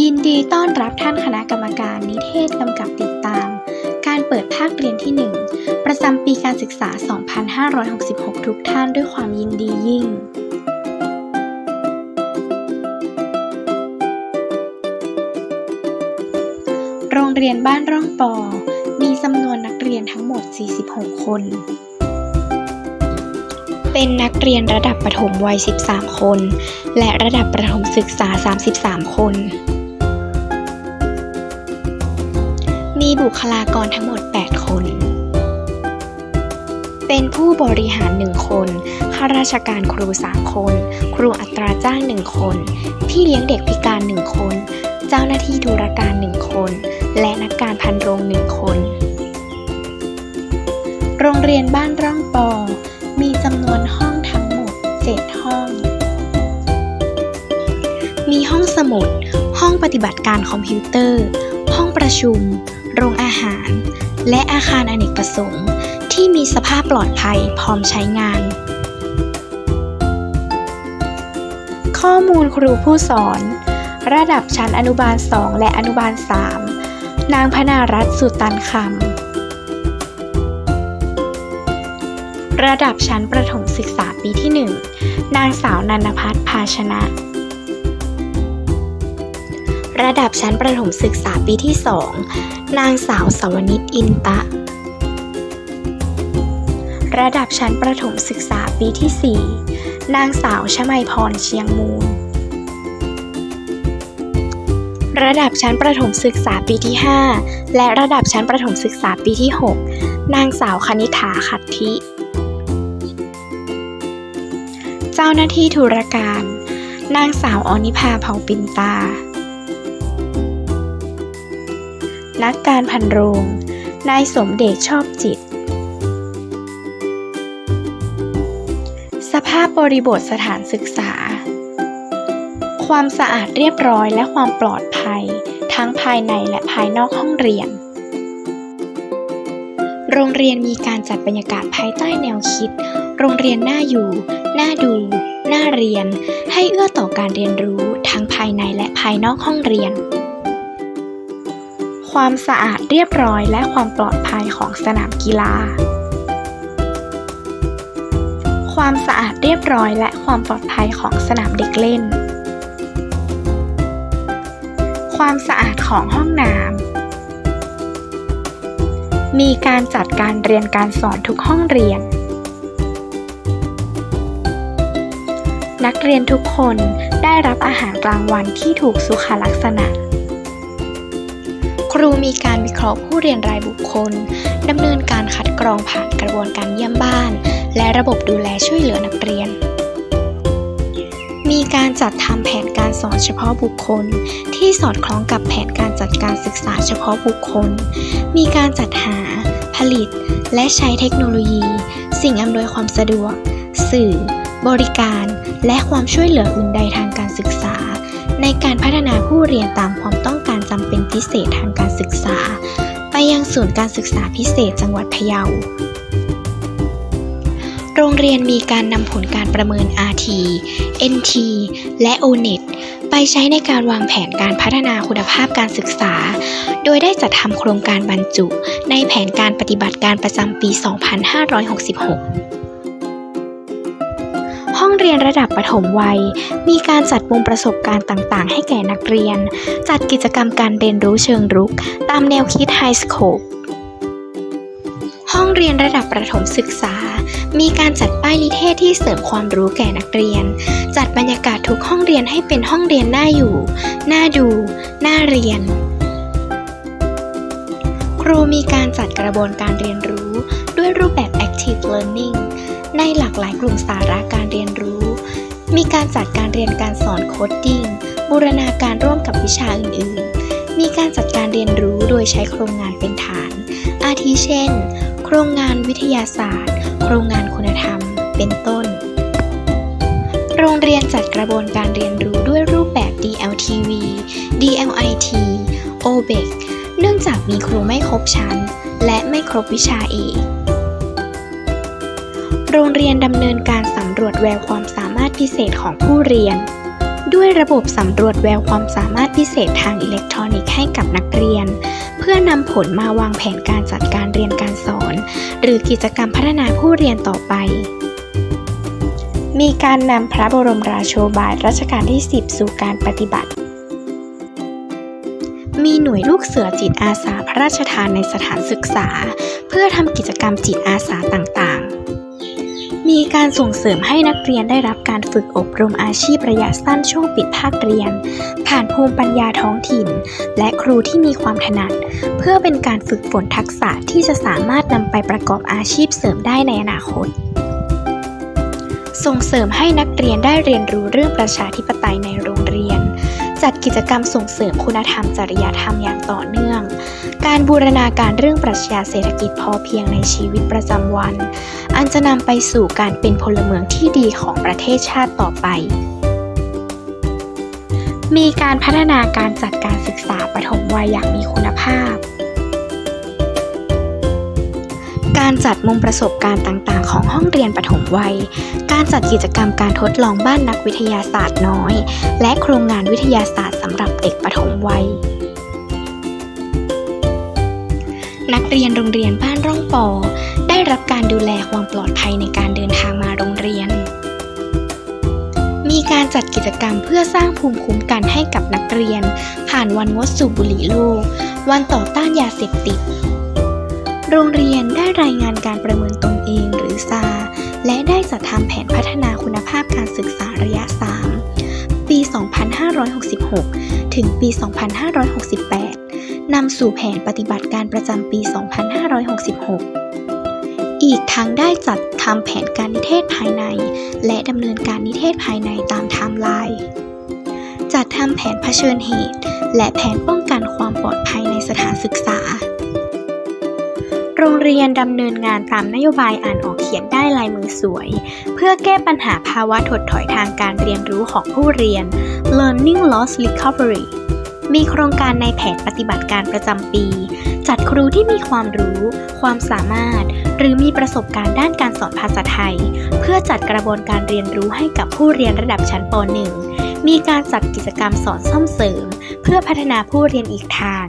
ยินดีต้อนรับท่านคณะกรรมการนิเทศกำกับติดตาม การเปิดภาคเรียนที่ 1 ประจำปีการศึกษา 2566 ทุกท่านด้วยความยินดียิ่งโรงเรียนบ้านร่องปอ มีจำนวนนักเรียนทั้งหมด 46 คน เป็นนักเรียนระดับประถมวัย 13 คน และระดับประถมศึกษา 33 คน มีบุคลากรทั้งหมด 8 คน เป็นผู้บริหาร 1 คน ข้าราชการครู 3 คน ครูอัตราจ้าง 1 คน พี่เลี้ยงเด็กพิการ 1 คน เจ้าหน้าที่ธุรการ 1 คน และนักการพันโรง 1 คน โรงเรียนบ้านร่องปอ มีจำนวนห้องทั้งหมด 7 ห้อง มีห้องสมุด ห้องปฏิบัติการคอมพิวเตอร์ ประชุม โรงอาหาร และอาคารอเนกประสงค์ ที่มีสภาพปลอดภัยพร้อมใช้งาน ข้อมูลครูผู้สอน ระดับชั้นอนุบาล 2 และอนุบาล 3 นางพนารัตน์สุตันคำ ระดับชั้นประถมศึกษาปีที่ 1 นางสาวนันพัฒน์ภาชนะ ระดับชั้นประถมศึกษาปีที่ 2 นางสาวสวนิตอินตะ ระดับชั้นประถมศึกษาปีที่ 4 นางสาวชมัยพรเชียงมูล ระดับชั้นประถมศึกษาปีที่ 5 และระดับชั้นประถมศึกษาปีที่ 6 นางสาวคณิ t าขัตธิ เจ้าหน้าที่ธุรการนางสาวอนิภาเผ่าปินตา นักการพันโรง นายสมเด็จชอบจิต สภาพบริบทสถานศึกษา ความสะอาดเรียบร้อยและความปลอดภัย ทั้งภายในและภายนอกห้องเรียน โรงเรียนมีการจัดบรรยากาศภายใต้แนวคิด โรงเรียนน่าอยู่ น่าดู น่าเรียน ให้เอื้อต่อการเรียนรู้ทั้งภายในและภายนอกห้องเรียน ความสะอาดเรียบร้อยและความปลอดภัยของสนามกีฬา ความสะอาดเรียบร้อยและความปลอดภัยของสนามเด็กเล่น ความสะอาดของห้องน้ำ มีการจัดการเรียนการสอนทุกห้องเรียน นักเรียนทุกคนได้รับอาหารกลางวันที่ถูกสุขลักษณะ รูมีการวิเคราะห์ผู้เรียนรายบุคคลดำเนินการคัดกรองผ่านกระบวนการเยี่ยมบ้าน และระบบดูแลช่วยเหลือนักเรียน มีการจัดทำแผนการสอนเฉพาะบุคคล ที่สอดคล้องกับแผนการจัดการศึกษาเฉพาะบุคคล มีการจัดหา ผลิต และใช้เทคโนโลยี สิ่งอำนวยความสะดวก สื่อ บริการ และความช่วยเหลืออื่นใดทางการศึกษา ในการพัฒนาผู้เรียนตามความต้อง การจำเป็นพิเศษทางการศึกษา ไปยังศูนย์การศึกษาพิเศษจังหวัดพะเยา โรงเรียนมีการนำผลการประเมิน RT NT และ ONET ไปใช้ในการวางแผนการพัฒนาคุณภาพการศึกษา โดยได้จัดทำโครงการบรรจุ ในแผนการปฏิบัติการประจำปี 2566 เรียนระดับประถมวัย มีการจัดมุมประสบการณ์ต่างๆ ให้แก่นักเรียน จัดกิจกรรมการเรียนรู้เชิงรุก ตามแนวคิด High Scope ห้องเรียนระดับประถมศึกษา มีการจัดป้ายนิเทศที่เสริมความรู้แก่นักเรียน จัดบรรยากาศทุกห้องเรียนให้เป็นห้องเรียนน่าอยู่ น่าดู น่าเรียน ครูมีการจัดกระบวนการเรียนรู้ด้วยรูปแบบ Active Learning ในหลากหลายกลุ่มสาระการเรียนรู้ มีการจัดการเรียนการสอนโคดดิ้ง บูรณาการร่วมกับวิชาอื่นๆ มีการจัดการเรียนรู้โดยใช้โครงงานเป็นฐาน อาทิเช่น โครงงานวิทยาศาสตร์ โครงงานคุณธรรม เป็นต้น โรงเรียนจัดกระบวนการเรียนรู้ด้วยรูปแบบ DLTV DLIT OBEC เนื่องจากมีครูไม่ครบชั้น และไม่ครบวิชาเอก โรงเรียนดำเนินการสำรวจแววความสามารถพิเศษของผู้เรียน ด้วยระบบสำรวจแววความสามารถพิเศษทางอิเล็กทรอนิกส์ให้กับนักเรียน เพื่อนำผลมาวางแผนการจัดการเรียนการสอน หรือกิจกรรมพัฒนาผู้เรียนต่อไป มีการนำพระบรมราโชบายรัชกาลที่ 10 สู่การปฏิบัติมีหน่วยลูกเสือจิตอาสาพระราชทานในสถานศึกษา เพื่อทำกิจกรรมจิตอาสาต่าง มีการส่งเสริมให้นักเรียนได้รับการฝึกอบรมอาชีพระยะสั้นช่วงปิดภาคเรียน ผ่านภูมิปัญญาท้องถิ่น และครูที่มีความถนัด เพื่อเป็นการฝึกฝนทักษะที่จะสามารถนำไปประกอบอาชีพเสริมได้ในอนาคต ส่งเสริมให้นักเรียนได้เรียนรู้เรื่องประชาธิปไตยในโรงเรียน จัดกิจกรรมส่งเสริมคุณธรรมจริยธรรมอย่างต่อเนื่อง การบูรณาการเรื่องปรัชญาเศรษฐกิจพอเพียงในชีวิตประจำวัน อันจะนำไปสู่การเป็นพลเมืองที่ดีของประเทศชาติต่อไป มีการพัฒนาการจัดการศึกษาปฐมวัยอย่างมีคุณภาพ การจัดมุมประสบการณ์ต่างๆ ของห้องเรียนปฐมวัย การจัดกิจกรรมการทดลองบ้านนักวิทยาศาสตร์น้อย และโครงงานวิทยาศาสตร์สำหรับเด็กปฐมวัย นักเรียนโรงเรียนบ้านร่องปอ ได้รับการดูแลความปลอดภัยในการเดินทางมาโรงเรียน มีการจัดกิจกรรมเพื่อสร้างภูมิคุ้มกันให้กับนักเรียน ผ่านวันงดสูบบุหรี่โลก วันต่อต้านยาเสพติด โรงเรียนได้รายงานการประเมินตนเองหรือซาและได้จัดทำแผนพัฒนาคุณภาพการศึกษาระยะ 3 ปี 2566 ถึงปี 2568 นำสู่แผนปฏิบัติการประจำปี 2566 อีกทั้งได้จัดทำแผนการนิเทศภายใน และดำเนินการนิเทศภายในตามไทม์ไลน์จัดทำแผนเผชิญเหตุ และแผนป้องกันความปลอดภัยในสถานศึกษา โรงเรียนดำเนินงานตามนโยบายอ่านออกเขียนได้ลายมือสวย เพื่อแก้ปัญหาภาวะถดถอยทางการเรียนรู้ของผู้เรียน Learning Loss Recovery มีโครงการในแผนปฏิบัติการประจำปี จัดครูที่มีความรู้ ความสามารถ หรือมีประสบการณ์ด้านการสอนภาษาไทย เพื่อจัดกระบวนการเรียนรู้ให้กับผู้เรียนระดับชั้นป .1 มีการจัดกิจกรรมสอนซ่อมเสริม เพื่อพัฒนาผู้เรียนอีกทาง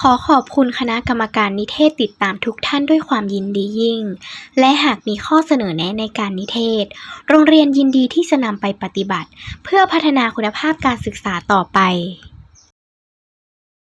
ขอขอบคุณคณะกรรมการนิเทศติดตามทุกท่านด้วยความยินดียิ่ง และหากมีข้อเสนอแนะในการนิเทศ โรงเรียนยินดีที่จะนำไปปฏิบัติ เพื่อพัฒนาคุณภาพการศึกษาต่อไป